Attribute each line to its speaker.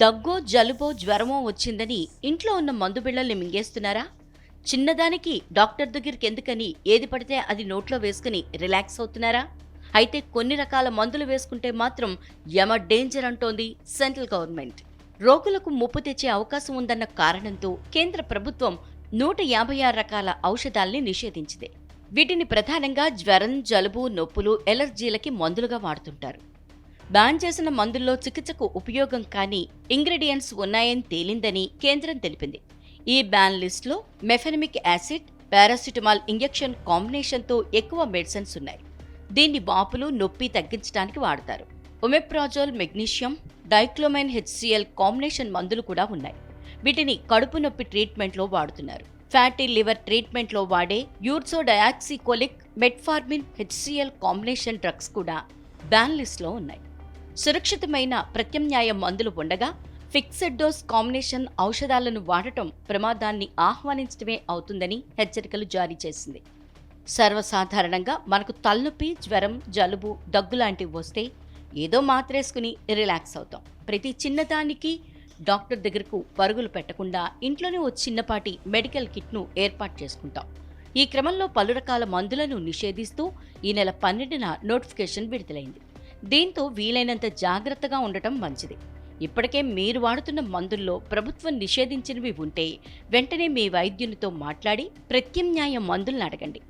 Speaker 1: దగ్గో జలుబో జ్వరమో వచ్చిందని ఇంట్లో ఉన్న మందు బిళ్ళల్ని మింగేస్తున్నారా? చిన్నదానికి డాక్టర్ దగ్గరికి ఎందుకని? ఏది పడితే అది నోట్లో వేసుకుని రిలాక్స్ అవుతున్నారా? అయితే కొన్ని రకాల మందులు వేసుకుంటే మాత్రం యమ డేంజర్ అంటోంది సెంట్రల్ గవర్నమెంట్. రోగులకు ముప్పు తెచ్చే అవకాశం ఉందన్న కారణంతో కేంద్ర ప్రభుత్వం నూట యాభై ఆరు రకాల ఔషధాల్ని నిషేధించింది. వీటిని ప్రధానంగా జ్వరం జలుబు నొప్పులు ఎలర్జీలకి మందులుగా వాడుతుంటారు. బ్యాన్ చేసిన మందుల్లో చికిత్సకు ఉపయోగం కాని ఇంగ్రీడియంట్స్ ఉన్నాయని తేలిందని కేంద్రం తెలిపింది. ఈ బ్యాన్ లిస్టులో మెఫెనమిక్ యాసిడ్ పారాసిటమాల్ ఇంజెక్షన్ కాంబినేషన్తో ఎక్కువ మెడిసిన్స్ ఉన్నాయి. దీన్ని వాపులు నొప్పి తగ్గించడానికి వాడతారు. Omeprazole magnesium dicyclomine HCL combination మందులు కూడా ఉన్నాయి. వీటిని కడుపు నొప్పి ట్రీట్మెంట్లో వాడుతున్నారు. ఫ్యాటీ లివర్ ట్రీట్మెంట్లో వాడే ursodeoxycholic metformin HCL combination drugs కూడా బ్యాన్ లిస్ట్లో ఉన్నాయి. సురక్షితమైన ప్రత్యామ్నాయ మందులు ఉండగా ఫిక్సెడ్ డోస్ కాంబినేషన్ ఔషధాలను వాడటం ప్రమాదాన్ని ఆహ్వానించడమే అవుతుందని హెచ్చరికలు జారీ చేసింది. సర్వసాధారణంగా మనకు తలనొప్పి జ్వరం జలుబు దగ్గు లాంటివి వస్తే ఏదో మాత్రేసుకుని రిలాక్స్ అవుతాం. ప్రతి చిన్నదానికి డాక్టర్ దగ్గరకు పరుగులు పెట్టకుండా ఇంట్లోనే ఓ చిన్నపాటి మెడికల్ కిట్ను ఏర్పాటు చేసుకుంటాం. ఈ క్రమంలో పలు రకాల మందులను నిషేధిస్తూ ఈ నెల పన్నెండున నోటిఫికేషన్ విడుదలైంది. దీంతో వీలైనంత జాగ్రత్తగా ఉండటం మంచిది. ఇప్పటికే మీరు వాడుతున్న మందుల్లో ప్రభుత్వం నిషేధించినవి ఉంటే వెంటనే మీ వైద్యునితో మాట్లాడి ప్రత్యామ్నాయ మందులను అడగండి.